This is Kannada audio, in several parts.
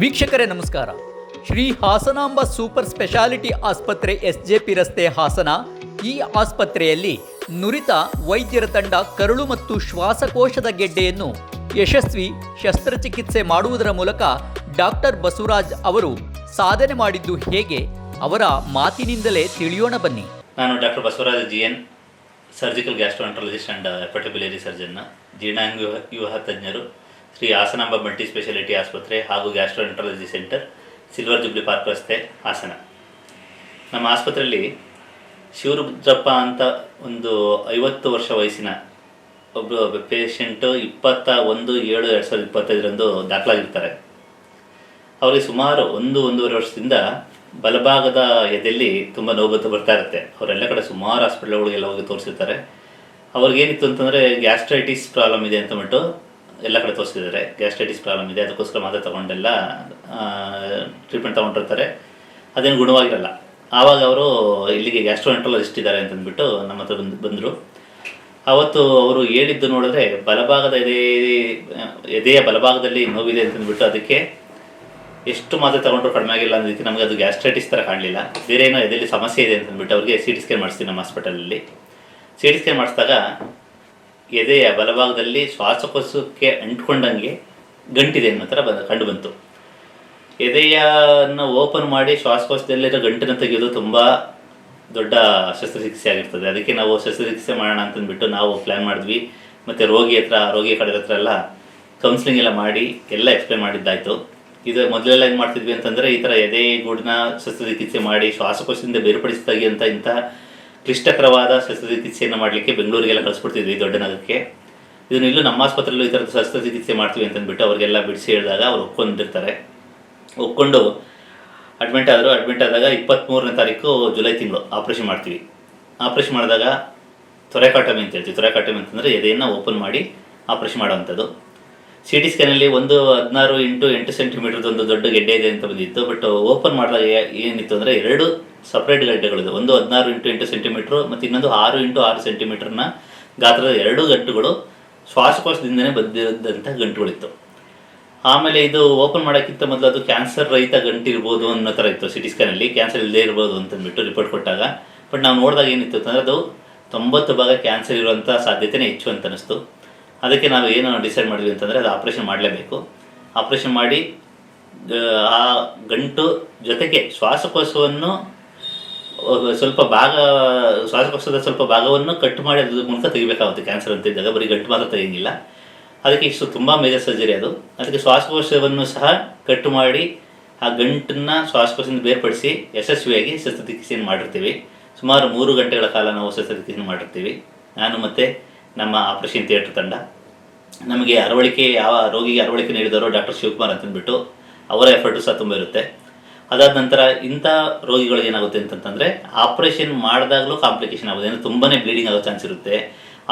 ವೀಕ್ಷಕರೇ, ನಮಸ್ಕಾರ. ಶ್ರೀ ಹಾಸನಾಂಬ ಸೂಪರ್ ಸ್ಪೆಷಾಲಿಟಿ ಆಸ್ಪತ್ರೆ ಎಸ್ ಜೆ ಪಿ ರಸ್ತೆ ಹಾಸನ. ಈ ಆಸ್ಪತ್ರೆಯಲ್ಲಿ ನುರಿತ ವೈದ್ಯರ ತಂಡ ಕರುಳು ಮತ್ತು ಶ್ವಾಸಕೋಶದ ಗೆಡ್ಡೆಯನ್ನು ಯಶಸ್ವಿ ಶಸ್ತ್ರಚಿಕಿತ್ಸೆ ಮಾಡುವುದರ ಮೂಲಕ ಡಾಕ್ಟರ್ ಬಸವರಾಜ್ ಅವರು ಸಾಧನೆ ಮಾಡಿದ್ದು ಹೇಗೆ? ಅವರ ಮಾತಿನಿಂದಲೇ ತಿಳಿಯೋಣ ಬನ್ನಿ. ನಾನು doctor Basavaraj G N surgical gastroenterologist and hepatobiliary surgeon ಜೀರ್ಣಾಂಗ ವ್ಯೂಹ ತಜ್ಞರು. ಶ್ರೀ ಹಾಸನಾಂಬ ಮಲ್ಟಿ ಸ್ಪೆಷಾಲಿಟಿ ಆಸ್ಪತ್ರೆ ಹಾಗೂ gastroenterology centre silver jubilee park ರಸ್ತೆ ಹಾಸನ. ನಮ್ಮ ಆಸ್ಪತ್ರೆಯಲ್ಲಿ ಶಿವರುದ್ರಪ್ಪ ಅಂತ ಒಂದು ಐವತ್ತು ವರ್ಷ ವಯಸ್ಸಿನ ಒಬ್ಬ ಪೇಷಂಟು ಇಪ್ಪತ್ತ ಒಂದು ಏಳು ಎರಡು ಸಾವಿರದ ಇಪ್ಪತ್ತೈದರಂದು ದಾಖಲಾಗಿರ್ತಾರೆ. ಅವರಿಗೆ ಸುಮಾರು ಒಂದು, ಒಂದೂವರೆ ವರ್ಷದಿಂದ ಬಲಭಾಗದ ಎದೆಯಲ್ಲಿ ತುಂಬ ನೋವು ಬರ್ತಾ ಇರುತ್ತೆ. ಅವರೆಲ್ಲ ಕಡೆ ಸುಮಾರು ಹಾಸ್ಪಿಟ್ಲ್ಗಳಿಗೆಲ್ಲ ಹೋಗಿ ತೋರಿಸಿರ್ತಾರೆ. ಅವ್ರಿಗೇನಿತ್ತು ಅಂತಂದರೆ ಗ್ಯಾಸ್ಟ್ರೈಟಿಸ್ ಪ್ರಾಬ್ಲಮ್ ಇದೆ ಅಂತ ಬಿಟ್ಟು ಎಲ್ಲ ಕಡೆ ತೋರಿಸಿದ್ದಾರೆ. ಗ್ಯಾಸ್ಟ್ರೈಟಿಸ್ ಪ್ರಾಬ್ಲಮ್ ಇದೆ. ಅದಕ್ಕೋಸ್ಕರ ಮಾತ್ರೆ ತೊಗೊಂಡೆಲ್ಲ ಟ್ರೀಟ್ಮೆಂಟ್ ತೊಗೊಂಡಿರ್ತಾರೆ. ಅದೇನು ಗುಣವಾಗಿರಲ್ಲ. ಆವಾಗ ಅವರು ಇಲ್ಲಿಗೆ ಗ್ಯಾಸ್ಟ್ರೋಎಂಟ್ರಾಲಜಿಸ್ಟ್ ಇದ್ದಾರೆ ಅಂತಂದ್ಬಿಟ್ಟು ನಮ್ಮ ಹತ್ರ ಬಂದು, ಬಂದರು. ಅವತ್ತು ಅವರು ಹೇಳಿದ್ದು ನೋಡಿದ್ರೆ, ಬಲಭಾಗದ ಎದೆ, ಎದೆಯ ಬಲಭಾಗದಲ್ಲಿ ನೋವಿದೆ ಅಂತಂದ್ಬಿಟ್ಟು ಅದಕ್ಕೆ ಎಷ್ಟು ಮಾತ್ರೆ ತಗೊಂಡ್ರು ಕಡಿಮೆ ಆಗಿಲ್ಲ ಅನ್ನೋದಕ್ಕೆ ನಮಗೆ ಅದು ಗ್ಯಾಸ್ಟ್ರೈಟಿಸ್ ಥರ ಕಾಣಲಿಲ್ಲ. ಬೇರೆ ಏನೋ ಎದೆಯಲ್ಲಿ ಸಮಸ್ಯೆ ಇದೆ ಅಂತಂದ್ಬಿಟ್ಟು ಅವ್ರಿಗೆ ಸಿ ಟಿ ಸ್ಕ್ಯಾನ್ ಮಾಡಿಸ್ತೀವಿ ನಮ್ಮ ಹಾಸ್ಪಿಟಲಲ್ಲಿ ಸಿ ಟಿ ಸ್ಕ್ಯಾನ್ ಮಾಡಿಸಿದಾಗ ಎದೆಯ ಬಲಭಾಗದಲ್ಲಿ ಶ್ವಾಸಕೋಶಕ್ಕೆ ಅಂಟ್ಕೊಂಡಂಗೆ ಗಂಟಿದೆ ಅನ್ನೋ ಥರ ಬಂದ ಕಂಡು ಬಂತು ಎದೆಯನ್ನು ಓಪನ್ ಮಾಡಿ ಶ್ವಾಸಕೋಶದಲ್ಲಿರೋ ಗಂಟನ್ನು ತೆಗೆಯೋದು ತುಂಬ ದೊಡ್ಡ ಶಸ್ತ್ರಚಿಕಿತ್ಸೆ ಆಗಿರ್ತದೆ. ಅದಕ್ಕೆ ನಾವು ಶಸ್ತ್ರಚಿಕಿತ್ಸೆ ಮಾಡೋಣ ಅಂತಂದ್ಬಿಟ್ಟು ನಾವು ಪ್ಲ್ಯಾನ್ ಮಾಡಿದ್ವಿ. ಮತ್ತು ರೋಗಿ ಹತ್ರ, ರೋಗಿ ಕಡೆ ಹತ್ರ ಎಲ್ಲ ಕೌನ್ಸಿಲಿಂಗ್ ಎಲ್ಲ ಮಾಡಿ ಎಲ್ಲ ಎಕ್ಸ್ಪ್ಲೇನ್ ಮಾಡಿದ್ದಾಯಿತು. ಇದು ಮೊದಲೆಲ್ಲ ಏನು ಮಾಡ್ತಿದ್ವಿ ಅಂತಂದರೆ ಈ ಥರ ಎದೆ ಗೂಡಿನ ಶಸ್ತ್ರಚಿಕಿತ್ಸೆ ಮಾಡಿ ಶ್ವಾಸಕೋಶದಿಂದ ಬೇರ್ಪಡಿಸ್ತಾಗಿ ಅಂತ ಇಂಥ ಕ್ಲಿಷ್ಟಕರವಾದ ಶಸ್ತ್ರಚಿಕಿತ್ಸೆಯನ್ನು ಮಾಡಲಿಕ್ಕೆ ಬೆಂಗಳೂರಿಗೆಲ್ಲ ಕಳಿಸ್ಬಿಡ್ತಿದ್ವಿ ದೊಡ್ಡ ನಗರಕ್ಕೆ ಇದನ್ನು ಇಲ್ಲೂ ನಮ್ಮ ಆಸ್ಪತ್ರೆಯಲ್ಲೂ ಈ ಥರದ ಶಸ್ತ್ರಚಿಕಿತ್ಸೆ ಮಾಡ್ತೀವಿ ಅಂತಂದ್ಬಿಟ್ಟು ಅವರಿಗೆಲ್ಲ ಬಿಡಿಸಿ ಹೇಳಿದಾಗ ಅವ್ರು ಒಪ್ಕೊಂಡಿರ್ತಾರೆ. ಒಪ್ಕೊಂಡು ಅಡ್ಮಿಟ್ ಆದರು ಅಡ್ಮಿಟ್ ಆದಾಗ ಇಪ್ಪತ್ತ್ಮೂರನೇ ತಾರೀಕು ಜುಲೈ ತಿಂಗಳು ಆಪ್ರೇಷನ್ ಮಾಡ್ತೀವಿ. ಆಪ್ರೇಷನ್ ಮಾಡಿದಾಗ ತೊರೆಕಾಟಮಿ ಅಂತ ಹೇಳ್ತೀವಿ. ತೊರೆಕಾಟಮಿ ಅಂತಂದರೆ ಎದೆಯನ್ನು ಓಪನ್ ಮಾಡಿ ಆಪ್ರೇಷನ್ ಮಾಡೋವಂಥದ್ದು. ಸಿ ಟಿ ಸ್ಕ್ಯಾನಲ್ಲಿ ಒಂದು ಹದಿನಾರು ಇಂಟು ಎಂಟು ಸೆಂಟಿಮೀಟರ್ದೊಂದು ದೊಡ್ಡ ಗೆಡ್ಡೆ ಇದೆ ಅಂತ ಬಂದಿತ್ತು. ಬಟ್ ಓಪನ್ ಮಾಡಿದಾಗ ಏನಿತ್ತು ಅಂದರೆ ಎರಡು ಸಪ್ರೇಟ್ ಗಡ್ಡೆಗಳಿದೆ ಒಂದು ಹದಿನಾರು ಇಂಟು ಎಂಟು ಸೆಂಟಿಮೀಟ್ರು ಮತ್ತು ಇನ್ನೊಂದು ಆರು ಇಂಟು ಆರು ಸೆಂಟಿಮೀಟ್ರನ್ನ ಗಾತ್ರದ ಎರಡು ಗಂಟುಗಳು ಶ್ವಾಸಕೋಶದಿಂದನೇ ಬಂದಿದ್ದಂಥ ಗಂಟುಗಳಿತ್ತು ಆಮೇಲೆ ಇದು ಓಪನ್ ಮಾಡೋಕ್ಕಿಂತ ಮೊದಲು ಅದು ಕ್ಯಾನ್ಸರ್ ರಹಿತ ಗಂಟು ಇರ್ಬೋದು ಅನ್ನೋ ಥರ ಇತ್ತು ಸಿ ಟಿ ಸ್ಕ್ಯಾನಲ್ಲಿ ಕ್ಯಾನ್ಸರ್ ಇಲ್ಲದೇ ಇರ್ಬೋದು ಅಂತಂದ್ಬಿಟ್ಟು ರಿಪೋರ್ಟ್ ಕೊಟ್ಟಾಗ. ಬಟ್ ನಾವು ನೋಡಿದಾಗ ಏನಿತ್ತು ಅಂತಂದರೆ ಅದು ತೊಂಬತ್ತು ಭಾಗ ಕ್ಯಾನ್ಸರ್ ಇರುವಂಥ ಸಾಧ್ಯತೆನೇ ಹೆಚ್ಚು ಅಂತ ಅನ್ನಿಸ್ತು. ಅದಕ್ಕೆ ನಾವು ಏನು ಡಿಸೈಡ್ ಮಾಡಿದ್ವಿ ಅಂತಂದರೆ ಅದು ಆಪ್ರೇಷನ್ ಮಾಡಲೇಬೇಕು. ಆಪ್ರೇಷನ್ ಮಾಡಿ ಆ, ಗಂಟು ಜೊತೆಗೆ ಶ್ವಾಸಕೋಶವನ್ನು ಸ್ವಲ್ಪ ಭಾಗ ಶ್ವಾಸಕೋಶದ ಸ್ವಲ್ಪ ಭಾಗವನ್ನು ಕಟ್ ಮಾಡಿ ಅದ್ರ ಮೂಲಕ ತೆಗಿಬೇಕಾಗುತ್ತೆ. ಕ್ಯಾನ್ಸರ್ ಅಂತ ಇದ್ದಾಗ ಬರೀ ಗಂಟು ಮಾತ್ರ ತೆಗಿಯಂಗಿಲ್ಲ. ಅದಕ್ಕೆ ಇಷ್ಟು ತುಂಬ ಮೇಜರ್ ಸರ್ಜರಿ ಅದು. ಅದಕ್ಕೆ ಶ್ವಾಸಕೋಶವನ್ನು ಸಹ ಕಟ್ ಮಾಡಿ ಆ ಗಂಟನ್ನ ಶ್ವಾಸಕೋಶದಿಂದ ಬೇರ್ಪಡಿಸಿ ಯಶಸ್ವಿಯಾಗಿ ಶಸ್ತ್ರಚಿಕಿತ್ಸೆಯನ್ನು ಮಾಡಿರ್ತೀವಿ. ಸುಮಾರು ಮೂರು ಗಂಟೆಗಳ ಕಾಲ ನಾವು ಶಸ್ತ್ರಚಿಕಿತ್ಸೆಯನ್ನು ಮಾಡಿರ್ತೀವಿ. ನಾನು ಮತ್ತು ನಮ್ಮ ಆಪರೇಷನ್ ಥಿಯೇಟರ್ ತಂಡ. ನಮಗೆ ಅರವಳಿಕೆ, ಯಾವ ರೋಗಿಗೆ ಅರವಳಿಕೆ ನೀಡಿದವರು ಡಾಕ್ಟರ್ ಶಿವಕುಮಾರ್ ಅಂತಂದ್ಬಿಟ್ಟು ಅವರ ಎಫರ್ಟು ಸಹ ತುಂಬ ಇರುತ್ತೆ. ಅದಾದ ನಂತರ ಇಂಥ ರೋಗಿಗಳಿಗೆ ಏನಾಗುತ್ತೆ ಅಂತಂತಂದರೆ ಆಪ್ರೇಷನ್ ಮಾಡಿದಾಗಲೂ ಕಾಂಪ್ಲಿಕೇಶನ್ ಆಗೋದು. ಅಂದರೆ ತುಂಬಾ ಬ್ಲೀಡಿಂಗ್ ಆಗೋ ಚಾನ್ಸ್ ಇರುತ್ತೆ.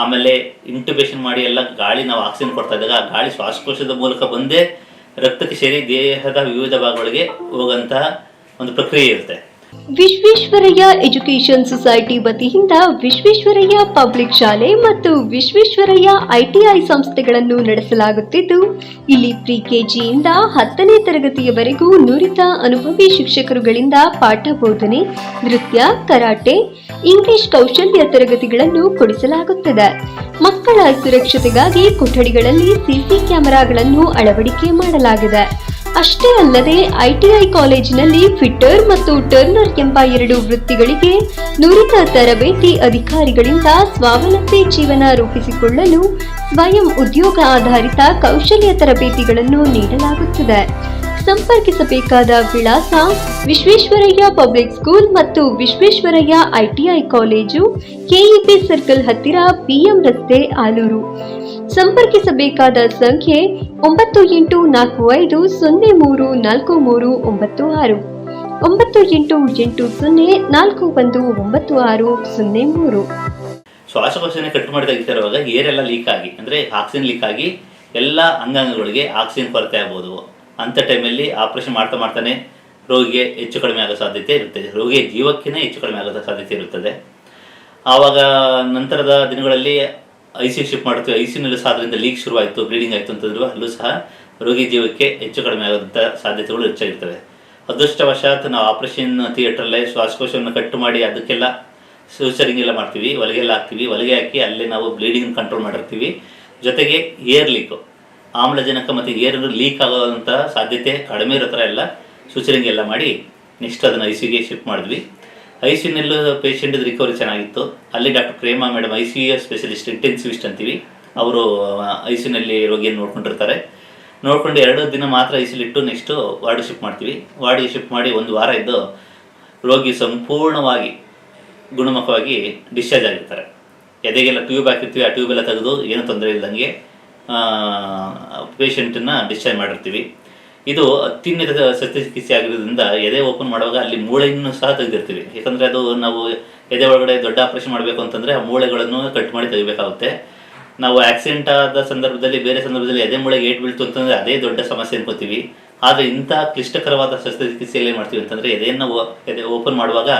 ಆಮೇಲೆ ಇಂಟುಬೇಷನ್ ಮಾಡಿ ಎಲ್ಲ ಗಾಳಿ ನಾವು ಆಕ್ಸಿಜನ್ ಕೊಡ್ತಾ ಇದ್ದಾಗ ಆ ಗಾಳಿ ಶ್ವಾಸಕೋಶದ ಮೂಲಕ ಬಂದೇ ರಕ್ತಕ್ಕೆ ಸೇರಿ ದೇಹದ ವಿವಿಧ ಭಾಗಗಳಿಗೆ ಹೋಗುವಂತಹ ಒಂದು ಪ್ರಕ್ರಿಯೆ ಇರುತ್ತೆ. ವಿಶ್ವೇಶ್ವರಯ್ಯ ಎಜುಕೇಶನ್ ಸೊಸೈಟಿ ವತಿಯಿಂದ ವಿಶ್ವೇಶ್ವರಯ್ಯ ಪಬ್ಲಿಕ್ ಶಾಲೆ ಮತ್ತು ವಿಶ್ವೇಶ್ವರಯ್ಯ ಐಟಿಐ ಸಂಸ್ಥೆಗಳನ್ನು ನಡೆಸಲಾಗುತ್ತಿದ್ದು, ಇಲ್ಲಿ ಪ್ರಿ ಕೆಜಿಯಿಂದ ಹತ್ತನೇ ತರಗತಿಯವರೆಗೂ ನುರಿತ ಅನುಭವಿ ಶಿಕ್ಷಕರುಗಳಿಂದ ಪಾಠ ಬೋಧನೆ, ನೃತ್ಯ, ಕರಾಟೆ ಇಂಗ್ಲಿಷ್ ಕೌಶಲ್ಯ ತರಗತಿಗಳನ್ನು ಕೊಡಿಸಲಾಗುತ್ತದೆ. ಮಕ್ಕಳ ಸುರಕ್ಷತೆಗಾಗಿ ಕೊಠಡಿಗಳಲ್ಲಿ ಸಿಸಿ ಕ್ಯಾಮೆರಾಗಳನ್ನು ಅಳವಡಿಕೆ ಮಾಡಲಾಗಿದೆ. ಅಷ್ಟೇ ಅಲ್ಲದೆ ಐಟಿಐ ಕಾಲೇಜಿನಲ್ಲಿ ಫಿಟ್ಟರ್ ಮತ್ತು ಟರ್ನರ್ ಎಂಬ ಎರಡು ವೃತ್ತಿಗಳಿಗೆ ನುರಿತ ತರಬೇತಿ ಅಧಿಕಾರಿಗಳಿಂದ ಸ್ವಾವಲಂಬಿ ಜೀವನ ರೂಪಿಸಿಕೊಳ್ಳಲು ಸ್ವಯಂ ಉದ್ಯೋಗ ಆಧಾರಿತ ಕೌಶಲ್ಯ ತರಬೇತಿಗಳನ್ನು ನೀಡಲಾಗುತ್ತದೆ. ಸಂಪರ್ಕಿಸಬೇಕಾದ ವಿಳಾಸ ವಿಶ್ವೇಶ್ವರಯ್ಯ ಪಬ್ಲಿಕ್ ಸ್ಕೂಲ್ ಮತ್ತು Visvesvaraya ITI college, KEP circle ಹತ್ತಿರ ಪಿಎಂ ರಸ್ತೆ, ಆಲೂರು. ಸಂಪರ್ಕಿಸಬೇಕಾದ ಸಂಖ್ಯೆ ಒಂಬತ್ತು ಎಂಟು ನಾಲ್ಕು ಐದು ಸೊನ್ನೆ ಮೂರು ನಾಲ್ಕು ಮೂರು ಒಂಬತ್ತು ಆರು. ಒಂಬತ್ತು ಎಂಟು ಎಂಟು ಸೊನ್ನೆ ನಾಲ್ಕು ಒಂದು ಒಂಬತ್ತು ಆರು ಸೊನ್ನೆ ಮೂರು. ಶ್ವಾಸಕೋಶನೇ ಕಟ್ ಮಾಡಿ ಇರುವಾಗ ಏರೆಲ್ಲ ಲೀಕ್ ಆಗಿ, ಅಂದರೆ ಆಕ್ಸಿಜನ್ ಲೀಕ್ ಆಗಿ ಎಲ್ಲ ಅಂಗಾಂಗಗಳಿಗೆ ಆಕ್ಸಿಜನ್ ಕೊರತೆ ಆಗ್ಬೋದು. ಅಂಥ ಟೈಮಲ್ಲಿ ಆಪ್ರೇಷನ್ ಮಾಡ್ತಾ ಮಾಡ್ತಾನೆ ರೋಗಿಗೆ ಹೆಚ್ಚು ಕಡಿಮೆ ಆಗೋ ಸಾಧ್ಯತೆ ಇರುತ್ತೆ. ರೋಗಿಯ ಜೀವಕ್ಕಿಂತ ಹೆಚ್ಚು ಕಡಿಮೆ ಆಗೋ ಸಾಧ್ಯತೆ ಇರುತ್ತದೆ. ಆವಾಗ ನಂತರದ ದಿನಗಳಲ್ಲಿ ಐ ಸಿ ಶಿಫ್ಟ್ ಮಾಡ್ತೀವಿ ಐ ಸಿನಲ್ಲಿ ಸಹ ಅದರಿಂದ ಲೀಕ್ ಶುರುವಾಯಿತು ಬ್ಲೀಡಿಂಗ್ ಆಯಿತು ಅಂತಂದ್ರು ಅಲ್ಲೂ ಸಹ ರೋಗಿ ಜೀವಕ್ಕೆ ಹೆಚ್ಚು ಕಡಿಮೆ ಆಗೋದಂಥ ಸಾಧ್ಯತೆಗಳು ಹೆಚ್ಚಾಗಿರ್ತವೆ ಅದೃಷ್ಟವಶಾತ್ ನಾವು ಆಪರೇಷನ್ ಥಿಯೇಟ್ರಲ್ಲೇ ಶ್ವಾಸಕೋಶವನ್ನು ಕಟ್ಟು ಮಾಡಿ ಅದಕ್ಕೆಲ್ಲ ಸೂಚರಿಂಗ್ ಎಲ್ಲ ಮಾಡ್ತೀವಿ ಹೊಲಿಗೆಲ್ಲ ಹಾಕ್ತೀವಿ. ಹೊಲಿಗೆ ಹಾಕಿ ಅಲ್ಲೇ ನಾವು ಬ್ಲೀಡಿಂಗ್ ಕಂಟ್ರೋಲ್ ಮಾಡಿರ್ತೀವಿ. ಜೊತೆಗೆ ಏರ್ ಲೀಕು ಆಮ್ಲಜನಕ ಮತ್ತು ಏರು ಲೀಕ್ ಆಗೋದಂಥ ಸಾಧ್ಯತೆ ಕಡಿಮೆ ಇರೋ ಥರ ಎಲ್ಲ ಸೂಚನೆಗೆ ಎಲ್ಲ ಮಾಡಿ ನೆಕ್ಸ್ಟ್ ಅದನ್ನು ಐ ಸಿಗೆ ಶಿಫ್ಟ್ ಮಾಡಿದ್ವಿ. ಐ ಸಿನಲ್ಲೂ ಪೇಷಂಟ್ ರಿಕವರಿ ಚೆನ್ನಾಗಿತ್ತು. ಅಲ್ಲಿ doctor Prema madam I C specialist intensivist ಅಂತೀವಿ. ಅವರು ಐ ಸಿನಲ್ಲಿ ರೋಗಿಯನ್ನು ನೋಡ್ಕೊಂಡಿರ್ತಾರೆ. ನೋಡ್ಕೊಂಡು ಎರಡು ದಿನ ಮಾತ್ರ ಐ ಸಿಲಿಟ್ಟು ನೆಕ್ಸ್ಟು ವಾರ್ಡ್ ಶಿಫ್ಟ್ ಮಾಡ್ತೀವಿ. ವಾರ್ಡಿಗೆ ಶಿಫ್ಟ್ ಮಾಡಿ ಒಂದು ವಾರ ಇದ್ದು ರೋಗಿ ಸಂಪೂರ್ಣವಾಗಿ ಗುಣಮುಖವಾಗಿ ಡಿಸ್ಚಾರ್ಜ್ ಆಗಿರ್ತಾರೆ. ಎದೆಗೆಲ್ಲ ಟ್ಯೂಬ್ ಹಾಕಿರ್ತೀವಿ, ಆ ಟ್ಯೂಬ್ ಎಲ್ಲ ತೆಗೆದು ಏನು ತೊಂದರೆ ಇಲ್ದಂಗೆ ಪೇಷಂಟನ್ನು ಡಿಸ್ಚಾರ್ಜ್ ಮಾಡಿರ್ತೀವಿ. ಇದು ಅತ್ಯುನ್ನತ ಶಸ್ತ್ರಚಿಕಿತ್ಸೆ ಆಗಿರೋದ್ರಿಂದ ಎದೆ ಓಪನ್ ಮಾಡುವಾಗ ಅಲ್ಲಿ ಮೂಳೆಯನ್ನು ಸಹ ತೆಗೆದಿರ್ತೀವಿ. ಯಾಕಂದರೆ ಅದು ನಾವು ಎದೆ ಒಳಗಡೆ ದೊಡ್ಡ ಆಪರೇಷನ್ ಮಾಡಬೇಕು ಅಂತಂದರೆ ಆ ಮೂಳೆಗಳನ್ನು ಕಟ್ ಮಾಡಿ ತೆಗಿಬೇಕಾಗುತ್ತೆ. ನಾವು ಆಕ್ಸಿಡೆಂಟ್ ಆದ ಸಂದರ್ಭದಲ್ಲಿ, ಬೇರೆ ಸಂದರ್ಭದಲ್ಲಿ ಎದೆ ಮೂಳೆಗೆ ಏಟ್ ಬೀಳ್ತು ಅಂತಂದರೆ ಅದೇ ದೊಡ್ಡ ಸಮಸ್ಯೆ ಅನ್ಕೋತೀವಿ. ಆದರೆ ಇಂಥ ಕ್ಲಿಷ್ಟಕರವಾದ ಶಸ್ತ್ರಚಿಕಿತ್ಸೆಯಲ್ಲಿ ಮಾಡ್ತೀವಿ ಅಂತಂದರೆ ಎದೆಯನ್ನು ಎದೆ ಓಪನ್ ಮಾಡುವಾಗ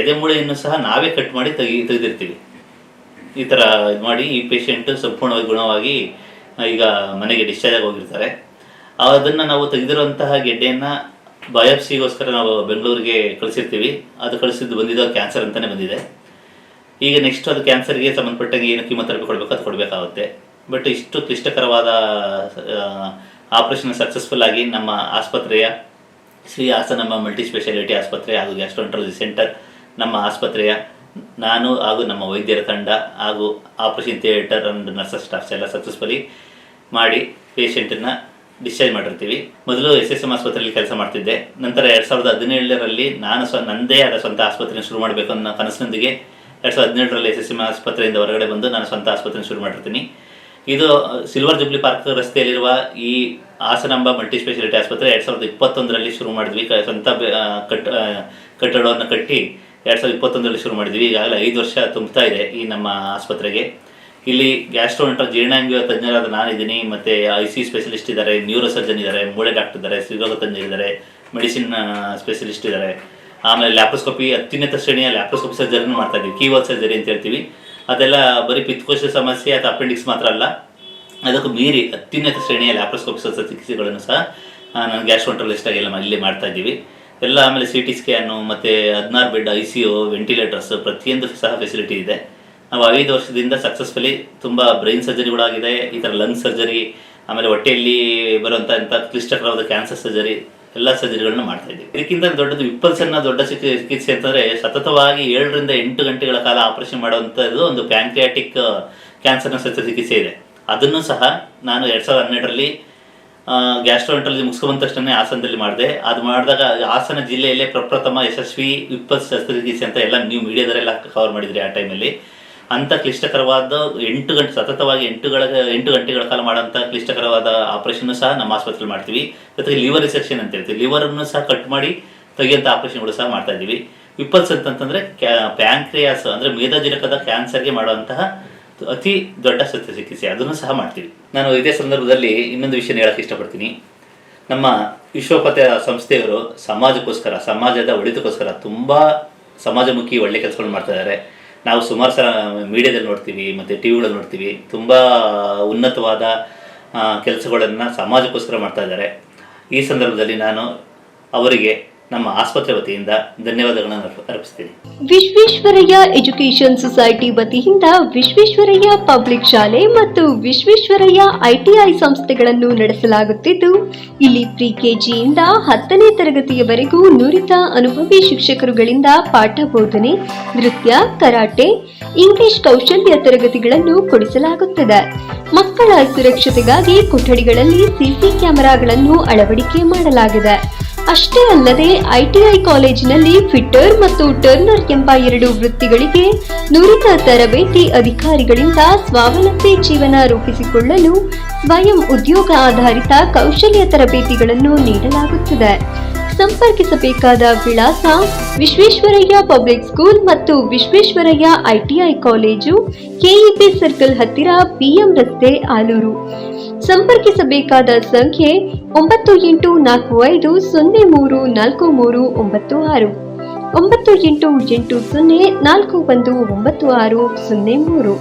ಎದೆ ಮೂಳೆಯನ್ನು ಸಹ ನಾವೇ ಕಟ್ ಮಾಡಿ ತೆಗಿ, ತೆಗೆದಿರ್ತೀವಿ. ಈ ಥರ ಇದು ಮಾಡಿ ಈ ಪೇಷಂಟ್ ಸಂಪೂರ್ಣವಾಗಿ ಗುಣವಾಗಿ ಈಗ ಮನೆಗೆ ಡಿಸ್ಚಾರ್ಜ್ ಆಗಿ ಹೋಗಿರ್ತಾರೆ. ಅದನ್ನು ನಾವು ತೆಗೆದಿರುವಂತಹ ಗೆಡ್ಡೆಯನ್ನು ಬಯೋಪ್ಸಿಗೋಸ್ಕರ ನಾವು ಬೆಂಗಳೂರಿಗೆ ಕಳಿಸಿರ್ತೀವಿ. ಅದು ಕಳಿಸಿದ್ದು ಬಂದಿದ್ದು ಕ್ಯಾನ್ಸರ್ ಅಂತಲೇ ಬಂದಿದೆ. ಈಗ ನೆಕ್ಸ್ಟ್ ಅದು ಕ್ಯಾನ್ಸರ್ಗೆ ಸಂಬಂಧಪಟ್ಟಂಗೆ ಏನು ಕೀಮೊಥೆರಪಿ ಕೊಡಬೇಕು ಅದು ಕೊಡಬೇಕಾಗುತ್ತೆ. ಬಟ್ ಇಷ್ಟು ಕ್ಲಿಷ್ಟಕರವಾದ ಆಪರೇಷನ್ ಸಕ್ಸಸ್ಫುಲ್ ಆಗಿ ನಮ್ಮ ಆಸ್ಪತ್ರೆಯ ಶ್ರೀ ಹಾಸನಮ್ಮ ಮಲ್ಟಿ ಸ್ಪೆಷಾಲಿಟಿ ಆಸ್ಪತ್ರೆ ಹಾಗೂ ಗ್ಯಾಸ್ಟ್ರೋಂಟ್ರಾಲಜಿ ಸೆಂಟರ್ ನಮ್ಮ ಆಸ್ಪತ್ರೆಯ ನಾನು ಹಾಗೂ ನಮ್ಮ ವೈದ್ಯರ ತಂಡ ಹಾಗೂ operation theatre and nurses staffs ಎಲ್ಲ ಸಕ್ಸಸ್ಫುಲಿ ಮಾಡಿ ಪೇಷಂಟನ್ನು ಡಿಸ್ಚಾರ್ಜ್ ಮಾಡಿರ್ತೀವಿ. ಮೊದಲು ಎಸ್ ಎಸ್ ಎಂ ಆಸ್ಪತ್ರೆಯಲ್ಲಿ ಕೆಲಸ ಮಾಡ್ತಿದ್ದೆ. ನಂತರ ಎರಡು ಸಾವಿರದ ಹದಿನೇಳರಲ್ಲಿ ನಾನು ಸ್ವ ನನ್ನದೇ ಆದ ಸ್ವಂತ ಆಸ್ಪತ್ರೆ ಶುರು ಮಾಡಬೇಕು ಅನ್ನೋ ಕನಸಿನೊಂದಿಗೆ ಎರಡು ಸಾವಿರದ ಹದಿನೇಳರಲ್ಲಿ ಎಸ್ ಎಸ್ ಎಂ ಆಸ್ಪತ್ರೆಯಿಂದ ಹೊರಗಡೆ ಬಂದು ನಾನು ಸ್ವಂತ ಆಸ್ಪತ್ರೆ ಶುರು ಮಾಡಿರ್ತೀನಿ. ಇದು ಸಿಲ್ವರ್ ಜುಬ್ಲಿ ಪಾರ್ಕ್ ರಸ್ತೆಯಲ್ಲಿರುವ ಈ ಹಾಸನಾಂಬ ಮಲ್ಟಿ ಸ್ಪೆಷಾಲಿಟಿ ಆಸ್ಪತ್ರೆ ಎರಡು ಸಾವಿರದ ಇಪ್ಪತ್ತೊಂದರಲ್ಲಿ ಶುರು ಮಾಡಿದ್ವಿ. ಸ್ವಂತ ಬೆ- ಆ, ಕಟ್ ಕಟ್ಟಡವನ್ನು ಕಟ್ಟಿ ಎರಡು ಸಾವಿರದ ಇಪ್ಪತ್ತೊಂದರಲ್ಲಿ ಶುರು ಮಾಡಿದ್ವಿ. ಈಗಾಗಲೇ ಐದು ವರ್ಷ ತುಂಬ್ತಾ ಇದೆ ಈ ನಮ್ಮ ಆಸ್ಪತ್ರೆಗೆ. ಇಲ್ಲಿ ಗ್ಯಾಸ್ಟ್ರೋಂಟ್ರ ಜೀರ್ಣಾಂಗ ತಜ್ಞರಾದ ನಾನಿದ್ದೀನಿ. ಮತ್ತು ಐ ಸಿ ಸ್ಪೆಷಲಿಸ್ಟ್ ಇದ್ದಾರೆ ನ್ಯೂರೋ ಸರ್ಜನ್ ಇದ್ದಾರೆ, ಮೂಳೆ ಡಾಕ್ಟರ್ ಇದ್ದಾರೆ ಸಿಗೋಗ ತಜ್ಞರಿದ್ದಾರೆ ಮೆಡಿಸಿನ್ ಸ್ಪೆಷಲಿಸ್ಟ್ ಇದ್ದಾರೆ. ಆಮೇಲೆ ಲ್ಯಾಪ್ರೋಸ್ಕೋಪಿ, ಅತ್ಯುನ್ನತ ಶ್ರೇಣಿಯ ಲ್ಯಾಪ್ರೋಸ್ಕೋಪಿ ಸರ್ಜರಿನೂ ಮಾಡ್ತಾ ಇದ್ದೀವಿ. ಕೀವಲ್ ಸರ್ಜರಿ ಅಂತ ಹೇಳ್ತೀವಿ. ಅದೆಲ್ಲ ಬರೀ ಪಿತ್ಕೋಶದ ಸಮಸ್ಯೆ ಅಥವಾ ಅಪೆಂಡಿಕ್ಸ್ ಮಾತ್ರ ಅಲ್ಲ. ಅದಕ್ಕೂ ಮೀರಿ ಅತ್ಯುನ್ನತ ಶ್ರೇಣಿಯ ಲ್ಯಾಪ್ರೋಸ್ಕೋಪಿ ಚಿಕಿತ್ಸೆಗಳನ್ನು ಸಹ ನಾನು ಗ್ಯಾಸ್ಟ್ರೋಂಟ್ರಲಿಸ್ಟ್ ಆಗಿ ಎಲ್ಲ ಇಲ್ಲೇ ಮಾಡ್ತಾ ಇದ್ದೀವಿ. ಎಲ್ಲ ಆಮೇಲೆ ಸಿ ಟಿ ಸ್ಕ್ಯಾನು ಮತ್ತು ಹದಿನಾರು bed I C U ventilators ಪ್ರತಿಯೊಂದು ಸಹ ಫೆಸಿಲಿಟಿ ಇದೆ. ನಾವು ಐದು ವರ್ಷದಿಂದ ಸಕ್ಸಸ್ಫುಲಿ ತುಂಬ ಬ್ರೈನ್ ಸರ್ಜರಿಗಳಾಗಿದೆ ಈ ಥರ ಲಂಗ್ ಸರ್ಜರಿ ಆಮೇಲೆ ಹೊಟ್ಟೆಯಲ್ಲಿ ಬರುವಂಥ ಇಂಥ ಕ್ಲಿಷ್ಟಕರವಾದ ಕ್ಯಾನ್ಸರ್ ಸರ್ಜರಿ ಎಲ್ಲ ಸರ್ಜರಿಗಳನ್ನ ಮಾಡ್ತಾ ಇದ್ದೀವಿ. ಇದಕ್ಕಿಂತ ದೊಡ್ಡದು ವಿಪ್ಪಲ್ಸನ್ನ ದೊಡ್ಡ ಚಿಕಿ- ಚಿಕಿತ್ಸೆ ಅಂತಂದರೆ ಸತತವಾಗಿ ಏಳರಿಂದ ಎಂಟು ಗಂಟೆಗಳ ಕಾಲ ಆಪರೇಷನ್ ಮಾಡುವಂಥದ್ದು ಒಂದು ಪ್ಯಾಂಕ್ರಿಯಾಟಿಕ್ ಕ್ಯಾನ್ಸರ್ನ ಶಸ್ತ್ರಚಿಕಿತ್ಸೆ ಇದೆ. ಅದನ್ನು ಸಹ ನಾನು ಎರಡು ಸಾವಿರದ ಹನ್ನೆರಡರಲ್ಲಿ ಗ್ಯಾಸ್ಟ್ರೋಂಟ್ರಲ್ಲಿ ಮುಗಿಸ್ಕೊಂಡ ತಕ್ಷಣ ಹಾಸನದಲ್ಲಿ ಮಾಡಿದೆ. ಅದು ಮಾಡಿದಾಗ ಹಾಸನ ಜಿಲ್ಲೆಯಲ್ಲೇ ಪ್ರಪ್ರಥಮ ಯಶಸ್ವಿ ವಿಪತ್ ಶಸ್ತ್ರಚಿಕಿತ್ಸೆ ಅಂತ ಎಲ್ಲ ನೀವು ಮೀಡಿಯಾದರೆಲ್ಲ ಕವರ್ ಮಾಡಿದ್ರಿ ಆ ಟೈಮಲ್ಲಿ ಅಂಥ ಕ್ಲಿಷ್ಟಕರವಾದ ಎಂಟು ಗಂಟೆ, ಸತತವಾಗಿ ಎಂಟುಗಳ ಎಂಟು ಗಂಟೆಗಳ ಕಾಲ ಮಾಡೋಂಥ ಕ್ಲಿಷ್ಟಕರವಾದ ಆಪರೇಷನ್ ಸಹ ನಮ್ಮ ಆಸ್ಪತ್ರೆಯಲ್ಲಿ ಮಾಡ್ತೀವಿ. ಜೊತೆಗೆ ಲಿವರ್ ರಿಸೆಕ್ಷನ್ ಅಂತ ಹೇಳ್ತೀವಿ ಲಿವರನ್ನು ಸಹ ಕಟ್ ಮಾಡಿ ತೆಗೆಯುವಂಥ ಆಪರೇಷನ್ಗಳು ಸಹ ಮಾಡ್ತಾ ಇದ್ದೀವಿ. ವಿಪತ್ಸ್ ಅಂತಂತಂದರೆ ಕ್ಯಾ ಪ್ಯಾಂಕ್ರಿಯಾಸ್ ಅಂದರೆ ಮೇಧಾಜನಕದ ಕ್ಯಾನ್ಸರ್ಗೆ ಮಾಡುವಂತಹ ಅತಿ ದೊಡ್ಡ ಶಸ್ತ್ರಚಿಕಿತ್ಸೆ ಅದನ್ನು ಸಹ ಮಾಡ್ತೀವಿ. ನಾನು ಇದೇ ಸಂದರ್ಭದಲ್ಲಿ ಇನ್ನೊಂದು ವಿಷಯ ಹೇಳಕ್ಕೆ ಇಷ್ಟಪಡ್ತೀನಿ. ನಮ್ಮ ವಿಶ್ವಪಥ ಸಂಸ್ಥೆಯವರು ಸಮಾಜಕ್ಕೋಸ್ಕರ, ಸಮಾಜದ ಒಳಿತಕ್ಕೋಸ್ಕರ ತುಂಬ ಸಮಾಜಮುಖಿ ಒಳ್ಳೆ ಕೆಲಸಗಳು ಮಾಡ್ತಾ ಇದ್ದಾರೆ. ನಾವು ಸುಮಾರು ಸಲ ಮೀಡಿಯಾದಲ್ಲಿ ನೋಡ್ತೀವಿ, ಮತ್ತು ಟಿ ವಿಗಳಲ್ಲಿ ನೋಡ್ತೀವಿ. ತುಂಬ ಉನ್ನತವಾದ ಕೆಲಸಗಳನ್ನು ಸಮಾಜಕ್ಕೋಸ್ಕರ ಮಾಡ್ತಾ ಇದ್ದಾರೆ. ಈ ಸಂದರ್ಭದಲ್ಲಿ ನಾನು ಅವರಿಗೆ ನಮ್ಮ ಆಸ್ಪತ್ರೆ ವತಿಯಿಂದ ಧನ್ಯವಾದಗಳನ್ನು ಅರ್ಪ- ಅರ್ಪಿಸ್ತೀನಿ. ವಿಶ್ವೇಶ್ವರಯ್ಯ ಎಜುಕೇಶನ್ ಸೊಸೈಟಿ ವತಿಯಿಂದ ವಿಶ್ವೇಶ್ವರಯ್ಯ ಪಬ್ಲಿಕ್ ಶಾಲೆ ಮತ್ತು ವಿಶ್ವೇಶ್ವರಯ್ಯ ಐಟಿಐ ಸಂಸ್ಥೆಗಳನ್ನು ನಡೆಸಲಾಗುತ್ತಿದ್ದು, ಇಲ್ಲಿ ಪ್ರಿ ಕೆಜಿಯಿಂದ ಹತ್ತನೇ ತರಗತಿಯವರೆಗೂ ನುರಿತ ಅನುಭವಿ ಶಿಕ್ಷಕರುಗಳಿಂದ ಪಾಠ ಬೋಧನೆ, ನೃತ್ಯ, ಕರಾಟೆ, ಇಂಗ್ಲಿಷ್ ಕೌಶಲ್ಯ ತರಗತಿಗಳನ್ನು ಕೊಡಿಸಲಾಗುತ್ತದೆ. ಮಕ್ಕಳ ಸುರಕ್ಷತೆಗಾಗಿ ಕೊಠಡಿಗಳಲ್ಲಿ ಸಿಸಿ ಕ್ಯಾಮೆರಾಗಳನ್ನು ಅಳವಡಿಕೆ ಮಾಡಲಾಗಿದೆ. ಅಷ್ಟೇ ಅಲ್ಲದೆ ಐಟಿಐ ಕಾಲೇಜಿನಲ್ಲಿ ಫಿಟ್ಟರ್ ಮತ್ತು ಟರ್ನರ್ ಎಂಬ ಎರಡು ವೃತ್ತಿಗಳಿಗೆ ನುರಿತ ತರಬೇತಿ ಅಧಿಕಾರಿಗಳಿಂದ ಸ್ವಾವಲಂಬಿ ಜೀವನ ರೂಪಿಸಿಕೊಳ್ಳಲು ಸ್ವಯಂ ಉದ್ಯೋಗ ಆಧಾರಿತ ಕೌಶಲ್ಯ ತರಬೇತಿಗಳನ್ನು ನೀಡಲಾಗುತ್ತದೆ. ಸಂಪರ್ಕಿಸಬೇಕಾದ ವಿಳಾಸ ವಿಶ್ವೇಶ್ವರಯ್ಯ ಪಬ್ಲಿಕ್ ಸ್ಕೂಲ್ ಮತ್ತು Visvesvaraya ITI college, KEP circle ಹತ್ತಿರ ಪಿಎಂ ರಸ್ತೆ, ಆಲೂರು. ಸಂಪರ್ಕಿಸಬೇಕಾದ ಸಂಖ್ಯೆ ಒಂಬತ್ತು ಎಂಟು ನಾಲ್ಕು ಐದು ಸೊನ್ನೆ ಮೂರು ನಾಲ್ಕು ಮೂರು ಒಂಬತ್ತು ಆರು. ಒಂಬತ್ತು ಎಂಟು ಎಂಟು ಸೊನ್ನೆ ನಾಲ್ಕು ಒಂದು ಒಂಬತ್ತು ಆರು ಸೊನ್ನೆ ಮೂರು.